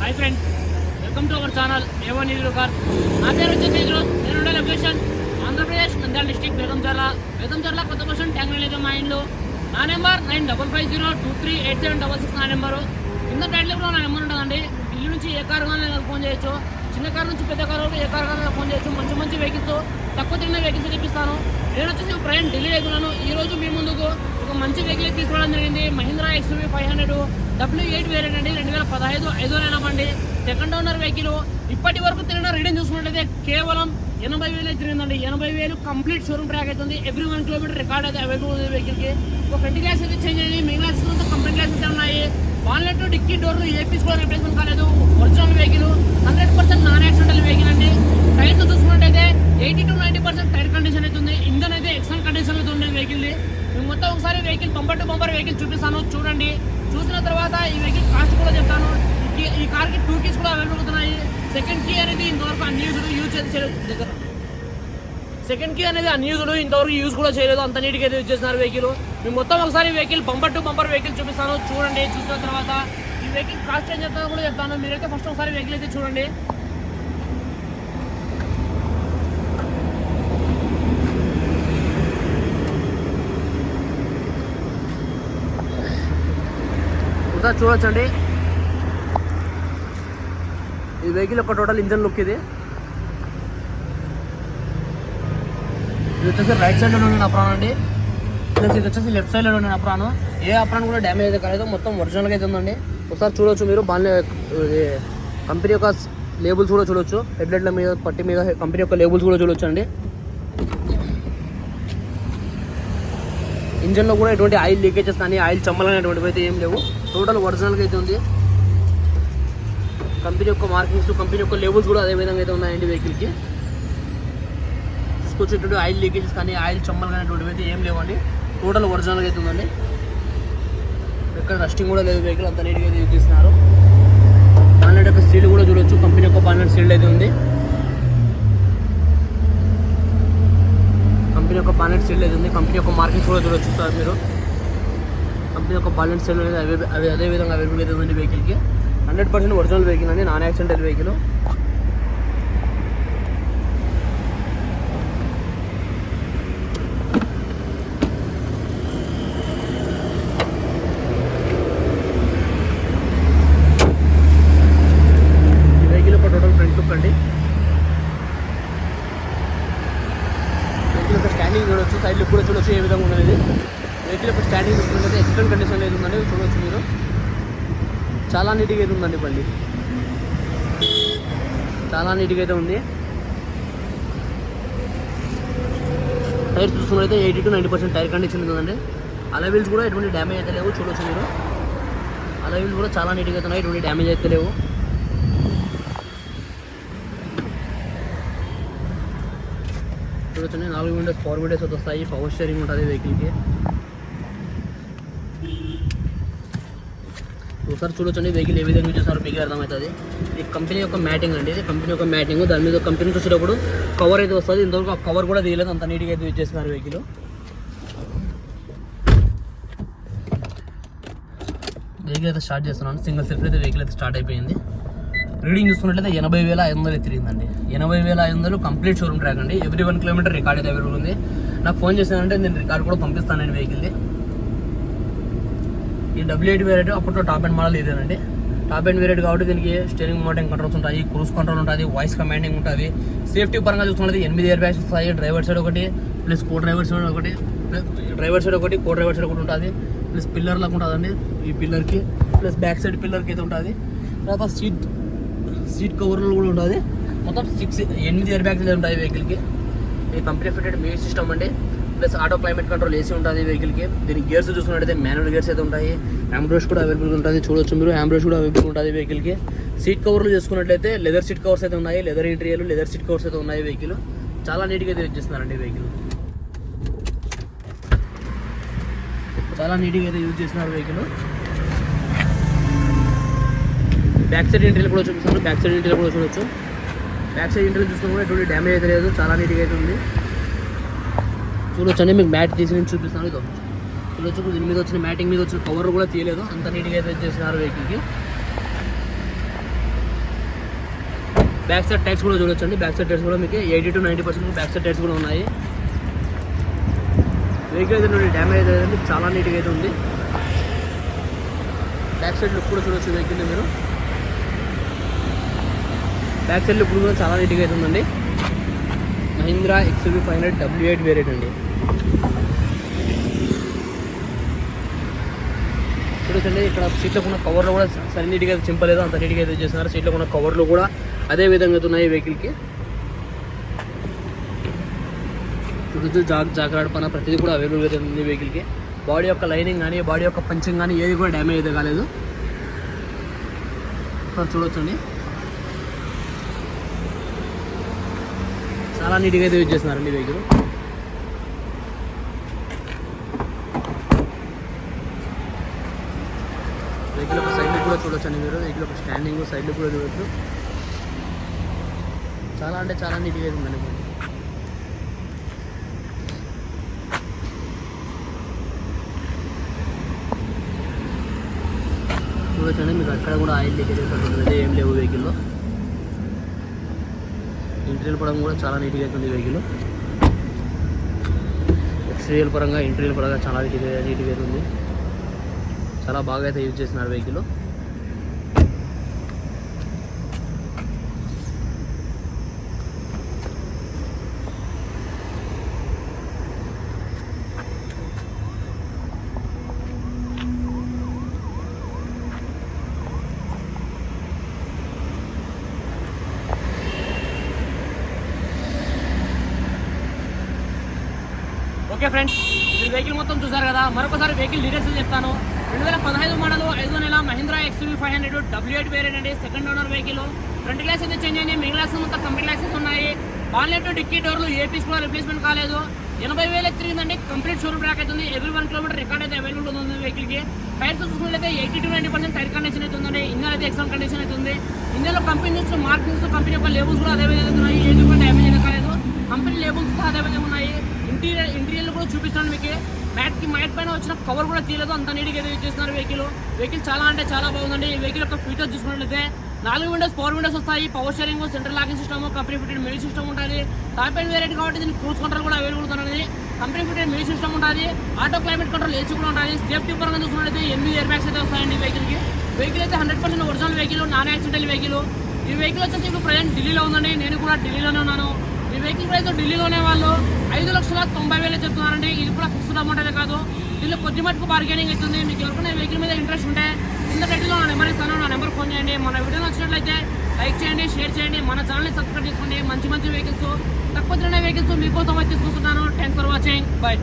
Hi friends welcome to our channel ఏవో నీళ్ళు కార్ నా పేరు వచ్చేసి ఈరోజు నేను ఉండే లొకేషన్ ఆంధ్రప్రదేశ్ నంద్యాల డిస్టిక్ బేగంచర్ల బేగంచర్ల కొత్త క్వశ్చన్ ట్యాంక్ లేదు మా ఇంట్లో. నా number nine double five zero two three eight seven double six నా నెంబరు. కింద టైటిల్ కూడా నా నెంబర్ ఉంటుందండి. ఇల్లు నుంచి ఏ కారు కానీ ఫోన్ చేయొచ్చు. చిన్న కారు నుంచి పెద్ద కారు వరకు ఏ కారు కానీ ఫోన్ చేయొచ్చు మంచి మంచి వెహికల్స్ తక్కువ తిన్న వెహికల్స్ చూపిస్తాను నేను వచ్చేసి ప్రయాణం ఢిల్లీ అవుతున్నాను. ఈ రోజు మీ ముందుకు ఒక మంచి వెహికల్ తీసుకురావడం జరిగింది. Mahindra XUV five hundred W eight variant అండి. రెండు వేల పదహైదు ఐదో నెల ఎనభండి సెకండ్ ఓనర్ వెహికల్ ఇప్పటి వరకు తిరిగిన రీడింగ్ చూసుకున్నట్లయితే కేవలం ఎనభై వేలే తిరిగిందండి. ఎనభై వేలు కంప్లీట్ షోరూమ్ ట్రాక్ అవుతుంది. ఎవ్రీ వన్ కిలోమీటర్ రికార్డ్ అయితే అవైలబుల్ ఉంది వెహికల్కి ఒక ఫ్రంట్ గ్లాస్ అయితే చేంజ్ అయ్యింది మిగిలిన కంప్లీట్ గ్లాస్ అయితే ఉన్నాయి. వాల్నెట్ డిక్కీ డోర్ ఏపీస్ కూడా రిప్లేస్మెంట్ కాలేదు. Original vehicle hundred percent non accidental vehicle అండి టైర్స్ చూసుకున్నట్టయితే eighty to ninety percent tyre condition అయితే ఉంది ఇంజన్ అయితే ఎక్సలెంట్ కండిషన్ అయితే ఉంది వెహికల్ మేము మొత్తం ఒకసారి vehicle bumper to bumper vehicle చూపిస్తాను చూడండి చూసిన తర్వాత ఈ వెహికల్ కాస్ట్ కూడా చెప్తాను ఈ- ఈ కార్కి టూ కీస్ కూడా అవైలబుల్ అవుతున్నాయి సెకండ్ కీ అనేది ఇంతవరకు అన్యూజ్డ్ యూజ్ చేయలేదు దగ్గర. సెకండ్ కీ అనేది అన్యూజ్డ్ ఇంతవరకు యూజ్ కూడా చేయలేదు. అంత నీట్గా అయితే యూజ్ చేస్తున్నారు వెహికల్ మేము మొత్తం ఒకసారి vehicle bumper to bumper vehicle చూపిస్తాను. చూడండి చూసిన తర్వాత ఈ వెహికల్ కాస్ట్ ఏం చెప్తాను కూడా చెప్తాను. మీరైతే ఫస్ట్ ఒకసారి వెహికల్ అయితే చూడండి. చూడొచ్చండి. ఈ వెహికల్ ఒక టోటల్ ఇంజన్ లుక్ ఇది. ఇది వచ్చేసి రైట్ సైడ్లో ఉండే అప్రాన్ అండి. ప్లస్ ఇది వచ్చేసి లెఫ్ట్ సైడ్లో ఉండే అప్రాన్. ఏ అప్రాన్ కూడా డ్యామేజ్ అయితే కాలేదు. మొత్తం ఒరిజినల్గా అయితే ఉందండి. ఒకసారి చూడొచ్చు మీరు. బాగానే కంపెనీ యొక్క లేబుల్స్ కూడా చూడొచ్చు. హెడ్లైట్ల మీద పట్టి మీద కంపెనీ యొక్క లేబుల్స్ కూడా చూడొచ్చు అండి. ఇంజన్లో కూడా ఎటువంటి ఆయిల్ లీకేజెస్ కానీ ఆయిల్ చమ్మలనేటువంటివి అయితే ఏం లేవు. టోటల్ ఒరిజినల్గా అయితే ఉంది. కంపెనీ యొక్క మార్కింగ్స్ కంపెనీ యొక్క లేబుల్స్ కూడా అదే విధంగా అయితే ఉన్నాయండి వెహికల్కి. తీసుకొచ్చేటువంటి ఆయిల్ లీకేజెస్ కానీ ఆయిల్ చమ్మలు కానీ అటువంటివి అయితే ఏం లేవండి. టోటల్ ఒరిజినల్గా అయితే ఉందండి. ఎక్కడ రస్టింగ్ కూడా లేదు వెహికల్ అంత నీట్గా అయితే యూజ్ చేస్తున్నారు. బాన్లెట్ యొక్క సీల్ కూడా చూడొచ్చు. కంపెనీ యొక్క బాన్లెట్ సీల్ అయితే ఉంది. కంపెనీ యొక్క బాన్లెట్ సీల్ అయితే ఉంది. కంపెనీ యొక్క మార్కింగ్స్ కూడా చూడొచ్చు సార్ మీరు. కంపెనీ యొక్క బాన్లెట్ సీల్ అనేది అవి అవి అదే విధంగా అవైలబుల్ అయితే ఉంది వెహికల్కి హండ్రెడ్ పర్సెంట్ ఒరిజినల్ వెహికల్ అండి నాన్ యాక్సిడెంటల్ వెహికల్. వెహికల్ యొక్క టోటల్ ఫ్రంట్ లుక్ అండి. వెహికల్ యొక్క స్టాండింగ్ చూడొచ్చు సైడ్ లుక్ కూడా చూడొచ్చు ఏ విధంగా ఉన్నది. వెహికల్ యొక్క స్టాండింగ్ చూసుకున్నట్లయితే ఎక్సలెంట్ కండిషన్ లేదు ఉందండి చూడొచ్చు మీరు. చాలా నీట్గా అయితే ఉందండి బండి. చాలా నీట్గా అయితే ఉంది. టైర్ చూసుకున్నట్లయితే eighty to ninety percent tyre condition ఉందండి. అలవీల్స్ కూడా ఎటువంటి డ్యామేజ్ అయితే లేవు చూడొచ్చు మీరు. అలవీల్స్ కూడా చాలా నీట్గా అయితే ఉన్నాయి ఎటువంటి డ్యామేజ్ అయితే లేవు. చూడొచ్చు నాలుగు విండోస్ ఫోర్ విండోస్ వస్తాయి పవర్ స్టీరింగ్ ఉంటుంది వెహికల్కి. ఒకసారి చూడొచ్చండి వెహికల్ ఏ విధంగా చూసారో మీకు అర్థమవుతుంది. ఇది కంపెనీ యొక్క మ్యాటింగ్ అండి ఇది కంపెనీ యొక్క మ్యాటింగ్ దాని మీద కంపెనీ చూసేటప్పుడు కవర్ అయితే వస్తుంది. ఇంతవరకు ఆ కవర్ కూడా తీయలేదు అంత నీట్గా అయితే యూజ్ చేస్తున్నారు వెహికల్. వెహికల్ అయితే స్టార్ట్ చేస్తున్నాను. సింగిల్ సెల్ఫ్ అయితే వెహికల్ అయితే స్టార్ట్ అయిపోయింది. రీడింగ్ చూసుకున్నట్లయితే ఎనభై వేల ఐదు వందలు తిరిగిందండి. ఎనభై వేల ఐదు వందలు కంప్లీట్ షోరూమ్ ట్రాక్ అండి. ఎవ్రీ వన్ కిలోమీటర్ రికార్డ్ అయితే అవైలబుల్ ఉంది. నాకు ఫోన్ చేశానంటే నేను రికార్డ్ కూడా పంపిస్తానండి వెహికల్ది ఈ డబ్ల్యూ ఎయిట్ వేరియట్ అప్పట్లో టాప్ అండ్ మోడల్ ఇదేనండి. టాప్ అండ్ వేరియట్ కాబట్టి దీనికి స్టీరింగ్ మోటింగ్ కంట్రోల్స్ ఉంటాయి క్రూజ్ కంట్రోల్ ఉంటుంది వాయిస్ కమాండింగ్ ఉంటుంది. సేఫ్టీ పరంగా చూసుకున్నది ఎనిమిది ఇయర్ బ్యాగ్స్ వస్తాయి డ్రైవర్ సైడ్ ఒకటి ప్లస్ కో డ్రైవర్ సైడ్ ఒకటి డ్రైవర్ సైడ్ ఒకటి కో డ్రైవర్ సైడ్ ఒకటి ఉంటుంది ప్లస్ పిల్లర్ లాగా ఉంటుందండి. ఈ పిల్లర్కి ప్లస్ బ్యాక్ సైడ్ పిల్లర్కి అయితే ఉంటుంది. తర్వాత సీట్ సీట్ కవర్లు కూడా ఉంటుంది. మొత్తం సిక్స్ ఎనిమిది ఇయర్ బ్యాగ్స్ అయితే ఉంటాయి వెహికల్కి ఇది కంపెనీ ఫిటెడ్ మ్యూజిక్ సిస్టమ్ అండి. Plus auto climate control AC ఉంటుంది వెహికల్కి దీని గేర్స్ చూసుకున్నట్టయితే మాన్యువల్ గేర్స్ అయితే ఉంటాయి. ఆంబ్రోష్ కూడా అవైలబుల్ ఉంటుంది చూడొచ్చు మీరు. ఆంబ్రోష్ కూడా అవైలబుల్ ఉంటుంది వెహికల్కి సీట్ కవర్లు చూసుకున్నట్లయితే లెదర్ సీట్ కవర్స్ అయితే ఉన్నాయి. లెదర్ ఇంటీరియర్లు లెదర్ సీట్ కవర్స్ అయితే ఉన్నాయి వెహికల్. చాలా నీట్గా అయితే యూజ్ చేస్తున్నారండి వెహికల్. చాలా నీట్గా అయితే యూజ్ చేస్తున్నారు వెహికల్. బ్యాక్ సైడ్ ఇంటర్లు కూడా చూపిస్తున్నారు బ్యాక్ సైడ్ ఇంటర్లు కూడా చూడొచ్చు. బ్యాక్ సైడ్ ఇంటర్లు చూసుకున్నా కూడా ఎటువంటి డ్యామేజ్ అయితే లేదు. చాలా నీట్గా అయితే ఉంది. చూడొచ్చండి మీకు మ్యాట్ తీసి నేను చూపిస్తాను ఇదో. చూడొచ్చు దీని మీద వచ్చిన మ్యాటింగ్ మీద వచ్చిన కవర్ కూడా తీయలేదు అంత నీట్గా అయితే చేసినారు వెహికల్కి. బ్యాక్ సైడ్ టైర్స్ కూడా చూడొచ్చండి బ్యాక్ సైడ్ టైర్స్ కూడా మీకు eighty to ninety percent back side tyres కూడా ఉన్నాయి. వెహికల్ అయితే నుండి డ్యామేజ్ అయితే చాలా నీట్గా అయితే ఉంది. బ్యాక్ సైడ్ లుక్ కూడా చూడొచ్చు వెహికల్ మీరు. బ్యాక్ సైడ్ లుక్ కూడా చాలా నీట్గా అయితే ఉందండి. Mahindra XUV five hundred W eight variant అండి. చూడండి ఇక్కడ సీట్లో ఉన్న కవర్లు కూడా సరి నీట్గా అయితే చింపలేదు అంత నీట్గా అయితే చేస్తున్నారు. సీట్లో ఉన్న కవర్లు కూడా అదే విధంగా ఉన్నాయి వెహికల్కి చూడొచ్చు జాగ్ జాగ్రత్త పైన ప్రతిదీ కూడా అవైలబుల్ అయితే ఉంది వెహికల్కి బాడీ యొక్క లైనింగ్ కానీ బాడీ యొక్క పంచింగ్ కానీ ఏది కూడా డ్యామేజ్ అయితే కాలేదు. చూడొచ్చండి. చాలా నీట్గా అయితే యూజ్ చేస్తున్నారండి వెహికల్. వెహికల్ ఒక సైడ్ కూడా చూడొచ్చండి మీరు. వెహికల్ ఒక స్టాండింగ్ సైడ్లో కూడా చూడొచ్చు. చాలా అంటే చాలా నీట్గా అయితే ఉందండి బండి. చూడొచ్చండి మీకు అక్కడ కూడా ఆయిల్ లీకేజ్ అయితే ఏం లేవు వెహికల్లో. ఇంటీరియర్ పరంగా కూడా చాలా నీట్గా అవుతుంది వెహికల్ ఎక్స్టీరియర్ పరంగా ఇంటీరియర్ పరంగా చాలా నీట్గా నీట్గా అవుతుంది చాలా బాగా అయితే యూజ్ చేస్తున్నారు వెహికల్ ఓకే ఫ్రెండ్స్ మీరు వెహికల్ మొత్తం చూసారు కదా మరొకసారి వెహికల్ డీటెయిల్స్ చెప్తాను. రెండు వేల పదహైదు మోడల్ ఐదో నెల Mahindra XUV five hundred W eight variant అండి second owner vehicle front glass అయితే చేంజ్ అయ్యింది మిగిలిన గ్లాస్ మొత్తం కంపెనీ గ్లాసెస్ ఉన్నాయి. బాన్లెట్ డిక్కీ డోర్లు ఏ పీస్ కూడా రిప్లేస్మెంట్ కాలేదు. ఎనభై వేలు తిరిగిందండి కంప్లీట్ షోరూమ్ బ్రాక్ అవుతుంది ఎవ్రీ వన్ కిలోమీటర్ రికార్డ్ అయితే అవైలబుల్ ఉంది వెహికల్కి టైర్స్ చూసుకున్నట్లయితే eighty to ninety percent tyre condition అయితే ఉందండి ఇంజన్ అయితే ఎక్సలెంట్ కండిషన్ అయితే ఉంది. ఇందులో కంపెనీ నుంచి మార్కింగ్స్ కంపెనీ యొక్క లేబుల్స్ కూడా అదే విధంగా ఉన్నాయి. ఏది కూడా డ్యామేజ్ అయితే కాలేదు. కంపెనీ లేబుల్స్ కూడా అదే విధంగా ఉన్నాయి. ఇంటీరియర్ ఇంటీరియర్ కూడా చూపిస్తాను మీకు. మ్యాట్కి మ్యాట్ పైన వచ్చిన కవర్ కూడా తీయలేదు. అంత నీట్గా ఏదో చేస్తున్నారు వెహికల్ వెహికల్ చాలా అంటే చాలా బాగుందండి. ఈ వెహికల్ యొక్క ఫీచర్ చూసుకున్నట్లయితే నాలుగు విండోస్ పవర్ విండోస్ వస్తాయి. Power steering central locking system company fitted mail system ఉంటుంది టాప్ అండ్ వేరియట్ కాబట్టి దీనికి క్రూజ్ కంట్రోల్ కూడా అవైలబుల్ ఉంటుంది కంపెనీ ఫిటెడ్ మెయిల్ సిస్టమ్ ఉంటుంది ఆటో క్లైమేట్ కంట్రోల్ ఏసీ కూడా ఉంటుంది సేఫ్టీ పరంగా చూసుకున్నట్లయితే ఎనిమిది ఇయర్ బ్యాగ్స్ అయితే వస్తాయండి వెహికల్కి వెహికల్ అయితే hundred percent original vehicle non accidental vehicle ఈ వెహికల్ వచ్చేసి ఇప్పుడు ప్రజెంట్ ఢిల్లీలో ఉందండి. నేను కూడా ఢిల్లీలోనే ఉన్నాను. వెహికల్ ప్రైస్ ఢిల్లీలోనే వాళ్ళు ఐదు లక్షల తొంభై వేలు చెప్తున్నారండి. ఇది కూడా ఫిక్స్డ్ అమౌంట్ అయితే కాదు. దీనిలో కొద్ది మటుకు బార్గెనింగ్ అవుతుంది. మీకు ఎవరికైనా వెహికల్ మీద ఇంట్రెస్ట్ ఉంటే కింద టైటిల్లో నా నెంబర్ ఇస్తాను. నా నెంబర్ ఫోన్ చేయండి. మన వీడియో నచ్చినట్లయితే లైక్ చేయండి షేర్ చేయండి. మన ఛానల్ని సబ్స్క్రైబ్ చేసుకోండి. మంచి మంచి వెహికల్స్ తక్కువ తిరిగిన వెహికల్స్ మీకోసం అయితే తీసుకుంటున్నాను థ్యాంక్స్ ఫర్ వాచింగ్ బై